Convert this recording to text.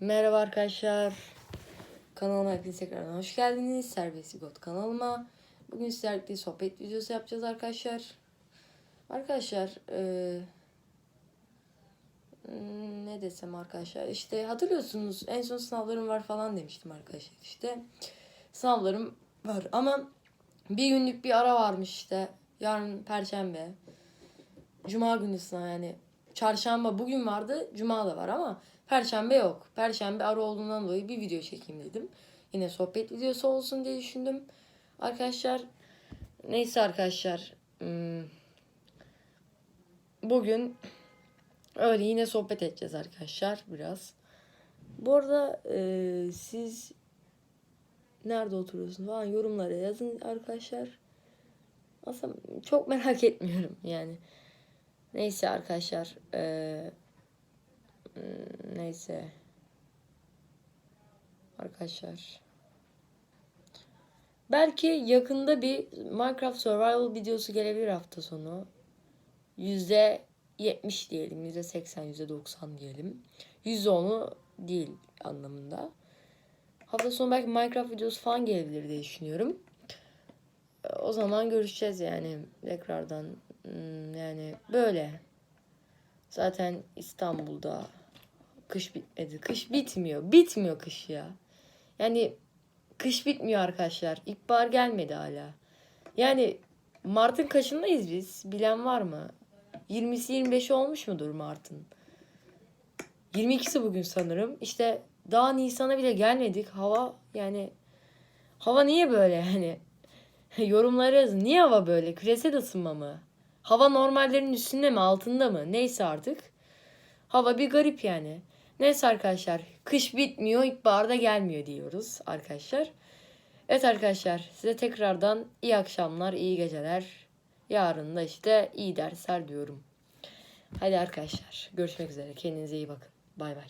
Merhaba arkadaşlar. Kanalıma hepiniz tekrardan hoş geldiniz. Serbest God kanalıma. Bugün sizlerle birlikte sohbet videosu yapacağız arkadaşlar. Arkadaşlar hmm, ne desem arkadaşlar işte hatırlıyorsunuz en son sınavlarım var falan demiştim arkadaşlar işte. Sınavlarım var ama bir günlük bir ara varmış işte. Yarın perşembe. Cuma günü sınav yani. Çarşamba bugün vardı. Cuma da var ama Perşembe yok. Perşembe ara olduğundan dolayı bir video çekeyim dedim. Yine sohbet videosu olsun diye düşündüm. Arkadaşlar neyse arkadaşlar. hmm, Bugün öyle yine sohbet edeceğiz arkadaşlar biraz. Bu arada e, siz nerede oturuyorsunuz falan yorumlara yazın arkadaşlar. Aslında çok merak etmiyorum yani. Neyse arkadaşlar. Eee Neyse. Arkadaşlar. Belki yakında bir Minecraft Survival videosu gelebilir hafta sonu. Yüzde 70 diyelim. Yüzde 80, yüzde 90 diyelim. Yüzde 10'u değil anlamında. Hafta sonu belki Minecraft videosu falan gelebilir diye düşünüyorum. O zaman görüşeceğiz yani tekrardan. Hmm, Yani böyle. Zaten İstanbul'da kış bitmedi. Kış bitmiyor. Bitmiyor kış ya. Yani kış bitmiyor arkadaşlar. İlkbahar gelmedi hala. Yani Mart'ın kaçındayız biz? Bilen var mı? 20'si 25'i olmuş mudur Mart'ın? 22'si bugün sanırım. İşte daha Nisan'a bile gelmedik. Hava yani hava niye böyle yani? Yorumlara yazın. Niye hava böyle? Küresel ısınma mı? Hava normallerin üstünde mi altında mı? Neyse artık. Hava bir garip yani. Neyse arkadaşlar. Kış bitmiyor, ilkbahar da gelmiyor diyoruz arkadaşlar. Evet arkadaşlar size tekrardan iyi akşamlar, iyi geceler. Yarın da işte iyi dersler diyorum. Hadi arkadaşlar görüşmek üzere. Kendinize iyi bakın. Bay bay.